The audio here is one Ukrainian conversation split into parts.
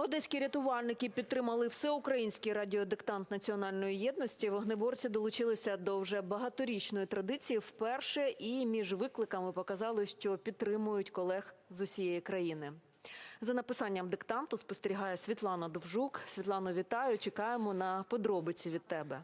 Одеські рятувальники підтримали всеукраїнський радіодиктант національної єдності. Вогнеборці долучилися до вже багаторічної традиції вперше і між викликами показали, що підтримують колег з усієї країни. За написанням диктанту спостерігає Світлана Довжук. Світлано, вітаю. Чекаємо на подробиці від тебе.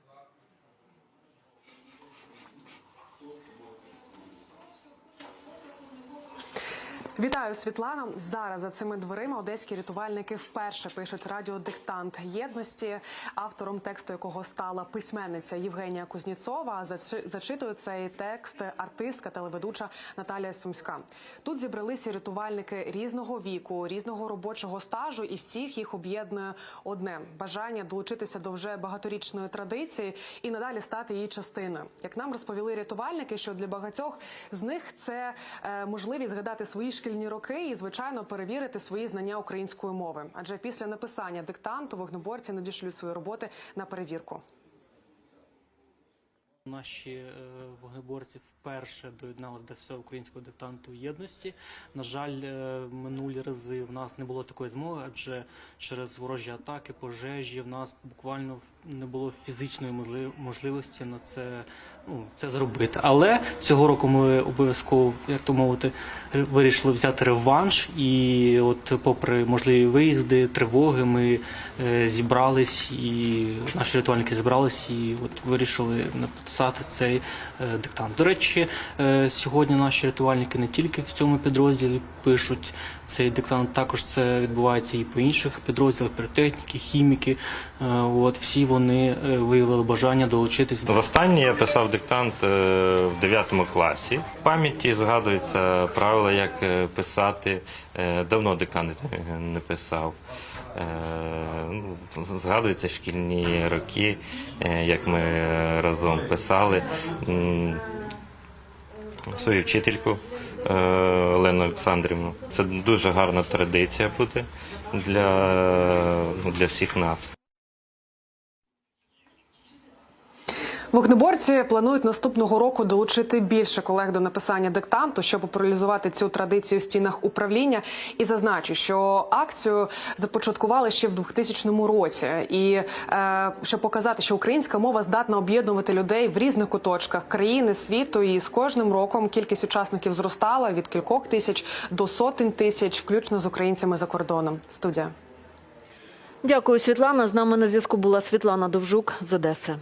Вітаю, Світлана. Зараз за цими дверима одеські рятувальники вперше пишуть радіодиктант єдності, автором тексту якого стала письменниця Євгенія Кузніцова. Зачи- Зачитує цей текст артистка телеведуча Наталія Сумська. Тут зібралися рятувальники різного віку, різного робочого стажу, і всіх їх об'єднує одне бажання долучитися до вже багаторічної традиції і надалі стати її частиною. Як нам розповіли рятувальники, що для багатьох з них це е, можливість згадати свої шкільні роки і, звичайно, перевірити свої знання української мови. Адже після написання диктанту вогнеборці надішлють свої роботи на перевірку. Наші е, вогнеборці вперше доєдналися до всього українського диктанту єдності. На жаль, е, минулі рази в нас не було такої змоги, адже через ворожі атаки, пожежі в нас буквально не було фізичної можли- можливості на це, ну, це зробити. Але цього року ми обов'язково, як то мовити, вирішили взяти реванш. І от, попри можливі виїзди, тривоги, ми е, зібрались і наші рятувальники зібрались і от вирішили написати цей е, диктант. До речі, е, сьогодні наші рятувальники не тільки в цьому підрозділі пишуть цей диктант, також це відбувається і по інших підрозділах, піротехніки, хіміки. Е, От всі вони виявили бажання долучитись до Востаннє я писав диктант в 9 класі. В пам'яті згадується правила, як писати. Давно диктант не писав. Е, ну, Згадуються шкільні роки, е, як ми разом писали. Свою вчительку е, Олену Олександрівну. Це дуже гарна традиція буде для, ну, для всіх нас. Вогнеборці планують наступного року долучити більше колег до написання диктанту, щоб популяризувати цю традицію в стінах управління. І зазначу, що акцію започаткували ще в 2000 році, і е, щоб показати, що українська мова здатна об'єднувати людей в різних куточках країни, світу. І з кожним роком кількість учасників зростала від кількох тисяч до сотень тисяч, включно з українцями за кордоном. Студія. Дякую, Світлана. З нами на зв'язку була Світлана Довжук з Одеси.